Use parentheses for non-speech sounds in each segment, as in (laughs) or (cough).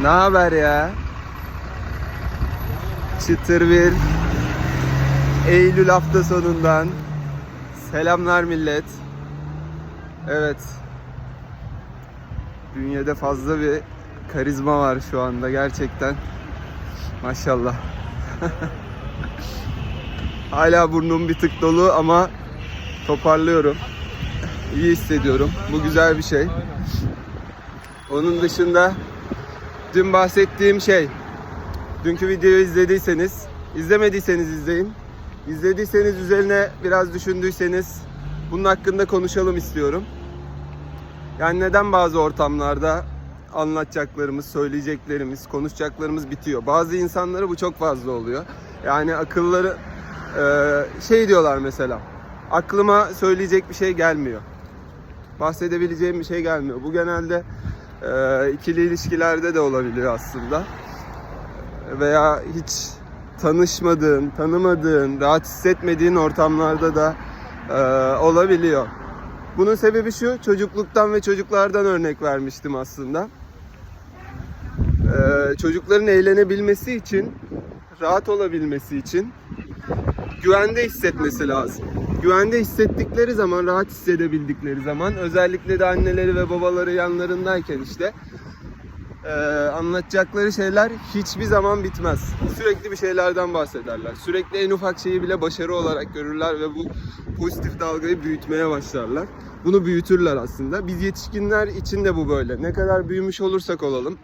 Ne haber ya? Çıtır bir Eylül hafta sonundan selamlar millet. Evet. Bünyede fazla bir karizma var şu anda gerçekten. Maşallah. (laughs) Hala burnum bir tık dolu ama toparlıyorum. İyi hissediyorum. Bu güzel bir şey. Onun dışında dün bahsettiğim şey dünkü videoyu izlediyseniz izlemediyseniz izleyin. İzlediyseniz üzerine biraz düşündüyseniz bunun hakkında konuşalım istiyorum. Yani neden bazı ortamlarda anlatacaklarımız, söyleyeceklerimiz, konuşacaklarımız bitiyor. Bazı insanlara bu çok fazla oluyor. Yani akılları eee, şey diyorlar mesela. Aklıma söyleyecek bir şey gelmiyor. Bahsedebileceğim bir şey gelmiyor. Bu genelde eee, ikili ilişkilerde de olabiliyor aslında. Veya hiç tanışmadığın, tanımadığın, rahat hissetmediğin ortamlarda da eee, olabiliyor. Bunun sebebi şu, çocukluktan ve çocuklardan örnek vermiştim aslında. Ee, çocukların eğlenebilmesi için, rahat olabilmesi için güvende hissetmesi lazım. Güvende hissettikleri zaman, rahat hissedebildikleri zaman, özellikle de anneleri ve babaları yanlarındayken işte ee, anlatacakları şeyler hiçbir zaman bitmez. Sürekli bir şeylerden bahsederler. Sürekli en ufak şeyi bile başarı olarak görürler ve bu pozitif dalgayı büyütmeye başlarlar. Bunu büyütürler aslında. Biz yetişkinler için de bu böyle. Ne kadar büyümüş olursak olalım,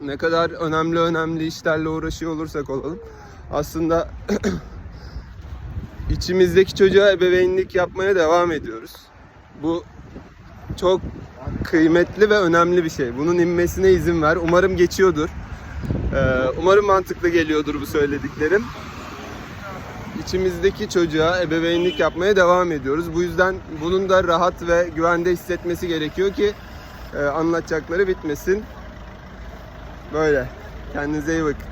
ne kadar önemli önemli işlerle uğraşıyor olursak olalım, aslında (clears throat) içimizdeki çocuğa ebeveynlik yapmaya devam ediyoruz. Bu çok kıymetli ve önemli bir şey. Bunun inmesine izin ver. Umarım geçiyordur. Ee, umarım mantıklı geliyordur bu söylediklerim. İçimizdeki çocuğa ebeveynlik yapmaya devam ediyoruz. Bu yüzden bunun da rahat ve güvende hissetmesi gerekiyor ki e, anlatacakları bitmesin. Böyle. Kendinize iyi bakın.